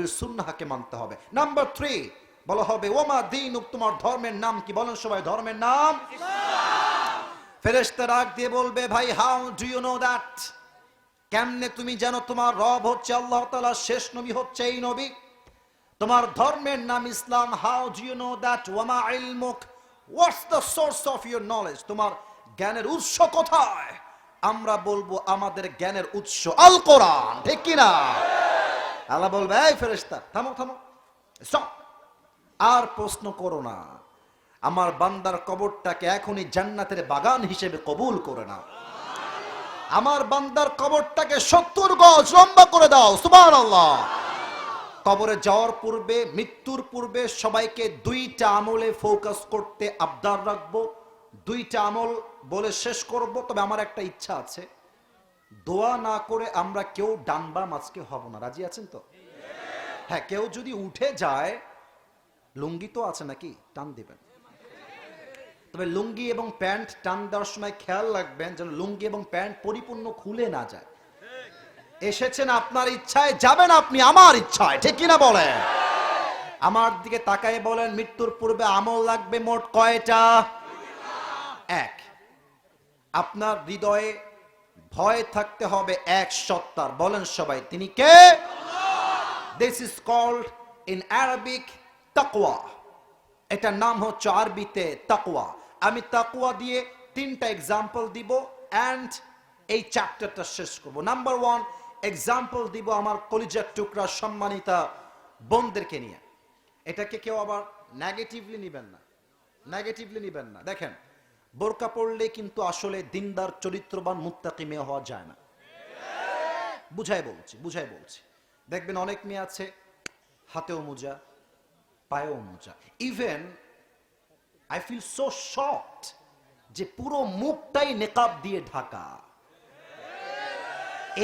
নবীর সুন্নাহকে মানতে হবে। নাম্বার থ্রি বলা হবে ওমা দিন তোমার ধর্মের নাম কি? বলেন সবাই, ধর্মের নাম। ফেরেশতা রাগ দিয়ে বলবে, ভাই, how do you know that? কেমনে তুমি জানো তোমার রব হচ্ছে আল্লাহ তাআলা শেষ নবী হচ্ছে এই নবী? তোমার ধর্মের নাম ইসলাম, how do you know that? ওয়ামা ইলমুক, what's the source of your knowledge? তোমার জ্ঞানের উৎস কোথায়? আমরা বলব, আমাদের জ্ঞানের উৎস আল কোরআন, ঠিক কি না আল্লাহ বলবে, এই ফেরেশতা, থামো থামো। আর প্রশ্ন করো না। আমার বান্দার কবরটাকে এখনই জান্নাতের বাগান হিসেবে কবুল করে নাও। আমার বান্দার কবরটাকে সত্তর গজ লম্বা করে দাও সুবান আল্লাহ কবরে যাওয়ার পূর্বে, মৃত্যুর পূর্বে সবাইকে দুইটা আমলে ফোকাস করতে আবদার রাখব। দুইটা আমল বলে শেষ করব, তবে আমার একটা ইচ্ছা আছে। দোয়া না করে আমরা কেউ ডান বাম আজকে হব না। রাজি আছেন তো? হ্যাঁ কেউ যদি উঠে যায়, লুঙ্গি তো আছে নাকি? টান দিবেন। তবে লুঙ্গি এবং প্যান্ট টান দেওয়ার সময় খেয়াল রাখবেন যেন লুঙ্গি এবং প্যান্ট পরিপূর্ণ খুলে না যায়। এসেছেন আপনার ইচ্ছায়, যাবেন আপনি আমার ইচ্ছায়, ঠিক কিনা বলেন? আমার দিকে তাকায় বলেন, মৃত্যুর পূর্বে আমল লাগবে মোট কয়টা? এক। আপনার হৃদয়ে ভয় থাকতে হবে এক সত্তার। বলেন সবাই, তিনি কে? This is called in Arabic তাকওয়া এটার নাম হচ্ছে আরবিতে তাকওয়া আমি তাকওয়া দিয়ে তিনটা এক্সাম্পল দিব অ্যান্ড এই চ্যাপ্টারটা শেষ করব। নাম্বার ওয়ান এক্সাম্পল দিব আমার কলিজার টুকরা সম্মানিতা বোনদেরকে নিয়ে। এটাকে কেউ আবার নেগেটিভলি নিবেন না। নেগেটিভলি নিবেন না। দেখেন বোরকা পড়লে কিন্তু আসলে দিনদার, চরিত্রবান মুত্তাকি মেয়ে হওয়া যায় না। বুঝাই বলছি বুঝাই বলছি। দেখবেন অনেক মেয়ে আছে, হাতেও মোজা, পায়েও মোজা। Even I feel so shocked যে পুরো মুখটাই নেকাব দিয়ে ঢাকা।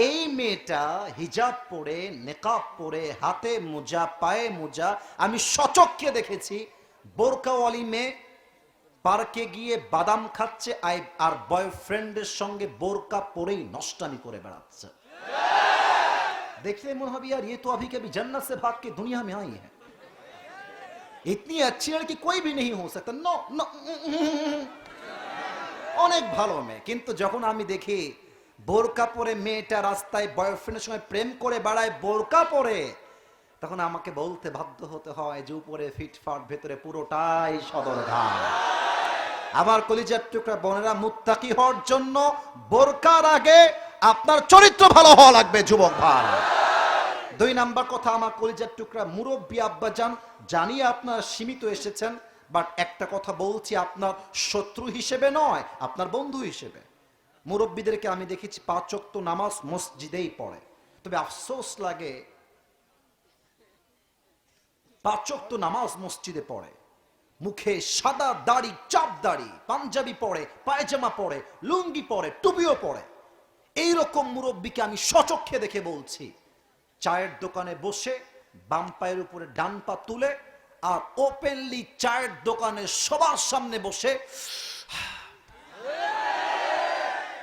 এই মেয়েটা হিজাব পরে, নেকাব পরে, হাতে মোজা, পায়ে মোজা, আমি সচক্ষে দেখেছি, বোরকাওয়ালি মেয়ে পার্কে গিয়ে বাদাম খাচ্ছে আই- আর বয়ফ্রেন্ডের সঙ্গে বোরকা পরেই নষ্টামি করে বেড়াচ্ছে देखते मन हबी यार ये तो अभी कभी जन्नत से भाग के दुनिया में आई है इतनी अच्छी लड़की कोई भी नहीं हो सकता नो नो অনেক ভালো মেয়ে কিন্তু যখন আমি দেখি বোরকা পরে মেয়েটা রাস্তায় বয়ফ্রেন্ডের সঙ্গে প্রেম করে বেড়ায় বোরকা পরে তখন আমাকে বলতে বাধ্য হতে হয় যে উপরে ফিটফাট ভেতরে পুরোটাই সদর ঘাট আমার কলিজার টুকরা বোনেরা মুত্তাকি হওয়ার জন্য বোরকার আগে আপনার চরিত্র ভালো হওয়া লাগবে, যুবক ভাই। দুই নাম্বার কথা, আমার কলিজার টুকরা মুরব্বী আব্বাজান জানিয়ে আপনার সীমিত এসেছেন বাট একটা কথা বলছি, আপনার শত্রু হিসেবে নয়, আপনার বন্ধু হিসেবে। মুরব্বীদেরকে আমি দেখেছি পাঁচ ওয়াক্ত নামাজ মসজিদেই পড়ে। তবে আফসোস লাগে, পাঁচ ওয়াক্ত নামাজ মসজিদে পড়ে। মুখে সাদা দাড়ি, চাপ দাড়ি, পাঞ্জাবি পরে, পায়জামা পরে, লুঙ্গি পরে, টুপিও পরে। এইরকম মুরব্বীকে আমি সচক্ষে দেখে বলছি, চায়ের দোকানে বসে বাম পায়ের উপরে ডান পা তুলে আর ওপেনলি চায়ের দোকানে সবার সামনে বসে,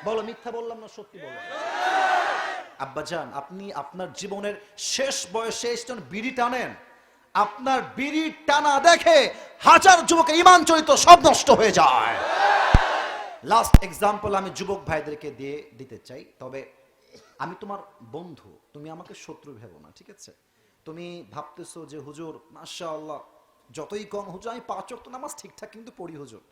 বলো, মিথ্যা বললাম না, সত্যি বললাম আব্বাজান, আপনি আপনার জীবনের শেষ বয়সে বিড়ি টানেন আপনার বিড়ি টানা দেখে হাজার যুবকের ইমান চরিত্র সব নষ্ট হয়ে যায়। লাস্ট এক্সাম্পল আমি যুবক ভাইদেরকে দিয়ে দিতে চাই, তবে আমি তোমার বন্ধু, তুমি আমাকে শত্রু ভেবো না, ঠিক আছে? তুমি ভাবতেছো যে, হুজুর মাশা আল্লাহ যতই কম হুজুর, আমি পাঁচ ওয়াক্ত নামাজ ঠিকঠাক কিন্তু পড়ি হুজুর।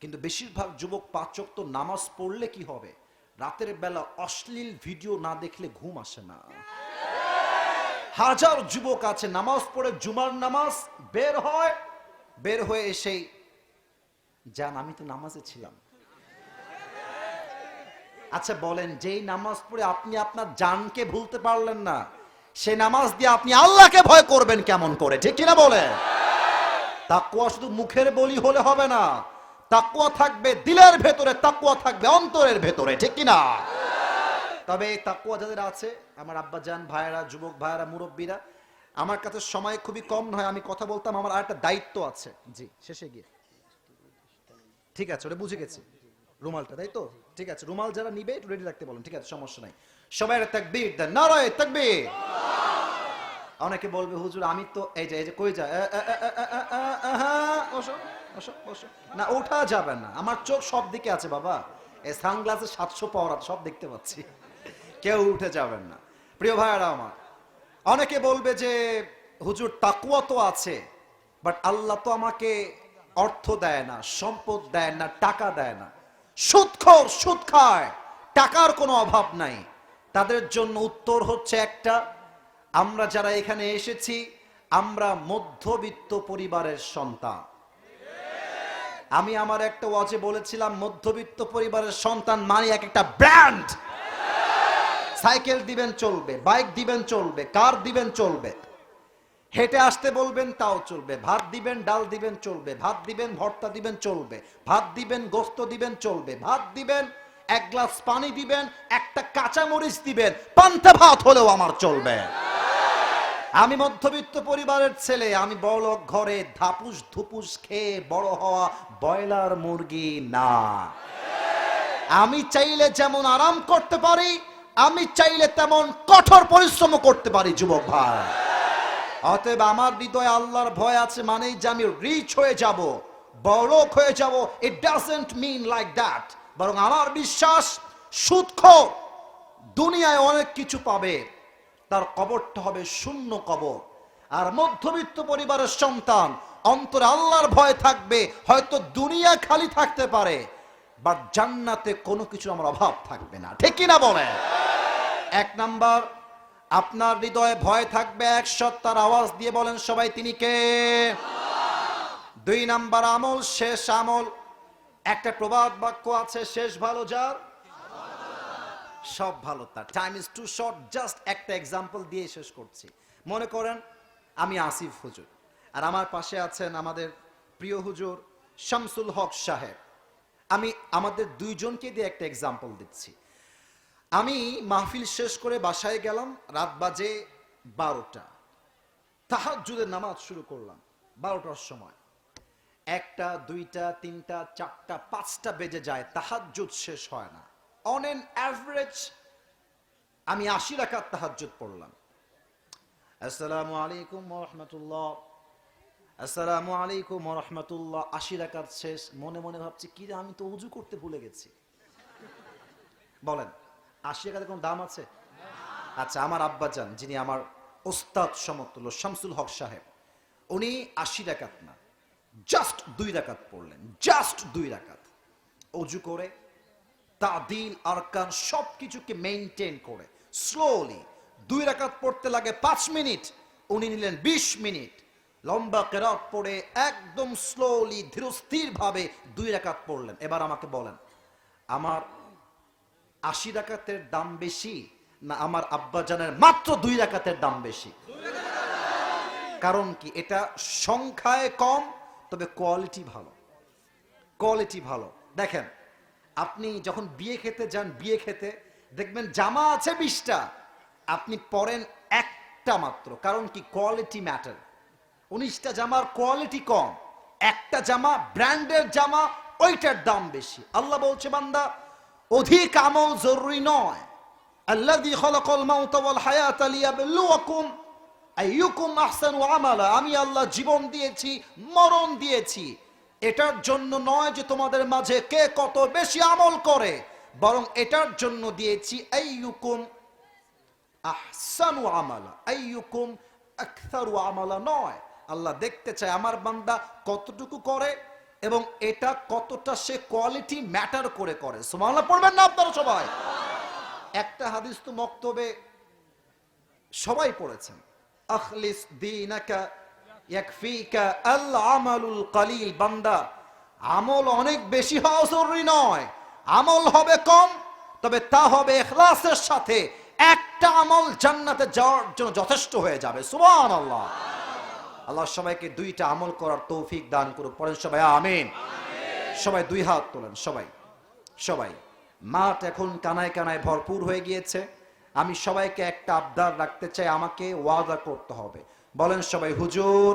কিন্তু বেশিরভাগ যুবক পাঁচ ওয়াক্ত নামাজ পড়লে কি হবে? রাতের বেলা অশ্লীল ভিডিও না দেখলে ঘুম আসে না। হাজার যুবক আছে, নামাজ পড়ে জুমার নামাজ বের হয়, বের হয়ে এসেই যান আমি তো নামাজে ছিলাম। আচ্ছা বলেন, যেই নামাজ পড়ে আপনি আপনার জানকে ভুলতে পারলেন না, সে নামাজ দিয়ে আপনি আল্লাহকে ভয় করবেন কেমন করে, ঠিক কিনা বলেন? তাকুয়া শুধু মুখের বলি হলে হবে না তাকুয়া থাকবে দিলের ভেতরে তাকুয়া থাকবে অন্তরের ভেতরে, ঠিক কিনা? তবে এই তাকুয়া যাদের আছে, আমার আব্বা যান ভাইয়েরা, যুবক ভাইয়েরা, মুরব্বীরা, আমার কাছে সময় খুবই কম নয়, আমি কথা বলতাম, আমার আর একটা দায়িত্ব আছে। জি, শেষে গিয়ে। ঠিক আছে, ওটা বুঝে গেছি। রুমালটা, তাই তো? ঠিক আছে, রুমাল যারা নিবে, একটু রেডি রাখতে বলেন। ঠিক আছে, সমস্যা নাই। সবাই তাকবীর দেন নারায় তাকবীর। অনেকে বলবে, হুজুর, আমি তো, এই যে এই যে, কই যা হ্যাঁ, না, ওঠা যাবে না। আমার চোখ সব দিকে আছে, বাবা। এই সানগ্লাসে সাতশো পাওয়ার, সব দেখতে পাচ্ছি। কেউ উঠে যাবেন না। প্রিয় ভাইয়ারা আমার, অনেকে বলবে যে, হুজুর তাকুয়া তো আছে বাট আল্লাহ তো আমাকে অর্থ দেয় না, সম্পদ দেয় না, টাকা দেয় না। সুদখোর, সুদ খায়, টাকার কোনো অভাব নাই। তাদের জন্য উত্তর হচ্ছে একটা, আমরা যারা এখানে এসেছি, আমরা মধ্যবিত্ত পরিবারের সন্তান। আমি আমার একটা ওয়াজে বলেছিলাম, মধ্যবিত্ত পরিবারের সন্তান মানে এক একটা ব্র্যান্ড। সাইকেল দিবেন চলবে, বাইক দিবেন চলবে, কার দিবেন চলবে? হেঁটে আসতে বলবেন তাও চলবে, ভাত দিবেন, ডাল দিবেন চলবে, ভাত দিবেন, ভর্তা দিবেন চলবে, ভাত দিবেন, গোস্ত দিবেন চলবে, ভাত দিবেন, এক গ্লাস পানি দিবেন, একটা কাঁচা মরিচ দিবেন, পান্তা ভাত হলেও আমার চলবে। আমি মধ্যবিত্ত পরিবারের ছেলে, আমি বড় ঘরে ধাপুস ধুপুস খেয়ে বড় হওয়া ব্রয়লার মুরগি না। আমি চাইলে যেমন আরাম করতে পারি আমি চাইলে তেমন কঠোর পরিশ্রম করতে পারি, যুবক ভাই। অতএব আমার হৃদয়ে আল্লাহর ভয় আছে মানেই যে আমি রিচ হয়ে যাব বড়লোক হয়ে যাব। It doesn't mean like that বরং আমার বিশ্বাস, সুদখোর দুনিয়ায় অনেক কিছু পাবে। তার কবরটা হবে শূন্য কবর। আর মধ্যবিত্ত পরিবারের সন্তান, অন্তরে আল্লাহর ভয় থাকবে, হয়তো দুনিয়া খালি থাকতে পারে। বাট জান্নাতে কোনো কিছু আমার অভাব থাকবে না। ঠিক কি না বলে এক নাম্বার, আপনার হৃদয়ে ভয় থাকবে এক সত্তার আওয়াজ দিয়ে বলেন, সবাই তিনি কে? দুই নাম্বার আমল, শেষ আমল। একটা প্রবাদ বাক্য আছে, শেষ ভালো যার? সব ভালো তার। Time is too short just একটা এক্সাম্পল দিয়ে শেষ করছি। মনে করেন, আমি আসিফ হুজুর, আর আমার পাশে আছেন আমাদের প্রিয় হুজুর শামসুল হক সাহেব। আমি আমাদের দুইজনকে দিয়ে একটা এক্সাম্পল দিচ্ছি। আমি মাহফিল শেষ করে বাসায় গেলাম, রাত বাজে বারোটা। তাহাজুদের নামাজ শুরু করলাম, বারোটার সময়। একটা, দুইটা, তিনটা, চারটা, পাঁচটা বেজে যায়, তাহাজ্জুদ শেষ হয় না। অন এন অ্যাভারেজ আমি আশি রাকাত তাহাজ্জুদ পড়লাম। আসসালামু আলাইকুম রহমতুল্লাহ। আসসালামু আলাইকুম রহমতুল্লাহ। আশি রাকাত শেষ। মনে মনে ভাবছি, কি আমি তো উজু করতে ভুলে গেছি। বলেন, আশি টাকাতে কোনো দাম আছে? আচ্ছা আমার আব্বাজান যিনি আমার ওস্তাদ সমতুল্য, শামসুল হক সাহেব। উনি আশি রাকাত না, জাস্ট দুই রাকাত পড়লেন, জাস্ট দুই রাকাত। অজু করে, তাদিল, আরকান সব কিছুকে মেনটেন করে, স্লোলি দুই রাকাত পড়তে লাগে পাঁচ মিনিট, উনি নিলেন বিশ মিনিট। লম্বা কেরাত পড়ে একদম স্লোলি ধীরস্থির ভাবে দুই রাকাত পড়লেন। এবার আমাকে বলেন, আমার আশি রাকাতের দাম বেশি না আমার আব্বাজানের মাত্র দুই রাকাতের দাম বেশি? কারণ কি, এটা সংখ্যায় কম, তবে কোয়ালিটি ভালো। কোয়ালিটি ভালো। দেখেন, আপনি যখন বিয়ে খেতে যান, বিয়ে খেতে, দেখবেন জামা আছে বিশটা, আপনি পরেন একটা মাত্র। কারণ কি কোয়ালিটি ম্যাটার উনিশটা জামার কোয়ালিটি কম, একটা জামা ব্র্যান্ডের জামা, ওইটার দাম বেশি। আল্লাহ বলছে, বান্দা, অধিক আমল জরুরি নয়। আল্লাযী খলাকাল মাউতা ওয়াল হায়াতা লিয়াবলুয়াকুম আইয়ুকুম আহসানু আমালা। আমি আল্লাহ জীবন দিয়েছি, মরণ দিয়েছি। এটার জন্য নয় যে তোমাদের মাঝে কে কত বেশি আমল করে, বরং এটার জন্য দিয়েছি, আইয়ুকুম আহসানু আমালা। আইয়ুকুম আকসারু আমালা নয়। আল্লাহ দেখতে চায় আমার বান্দা কতটুকু করে এবং এটা কতটা সে কোয়ালিটি ম্যাটার করে করে। সুবহানাল্লাহ, পড়বেন না আপনারা সবাই। একটা হাদিস তো মক্তবে সবাই পড়েছেন। আখলিস দীনাকা ইয়াকফিকা আল আমালুল কালিল। বান্দা, আমল অনেক বেশি হওয়া জরুরি নয়। আমল হবে কম, তবে তা হবে ইখলাসের সাথে। একটা আমল জান্নাতে যাওয়ার জন্য যথেষ্ট হয়ে যাবে। সুবহানাল্লাহ। আল্লাহ সবাইকে দুইটা আমল করার তৌফিক দান করুক। পড়েন সবাই, আমিন। সবাই দুই হাত তোলেন, সবাই। সবাই। মাঠ এখন কানায় কানায় ভরপুর হয়ে গিয়েছে। আমি সবাইকে একটা আবদার রাখতে চাই, আমাকে ওয়াদা করতে হবে। বলেন সবাই, হুজুর,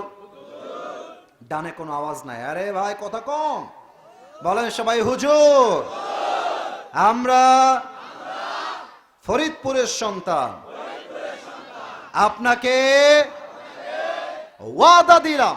ডানে কোনো আওয়াজ নাই। আরে ভাই, কথা কম। বলেন সবাই, হুজুর, আমরা ফরিদপুরের সন্তান। আপনাকে ওয়াদা দিলাম।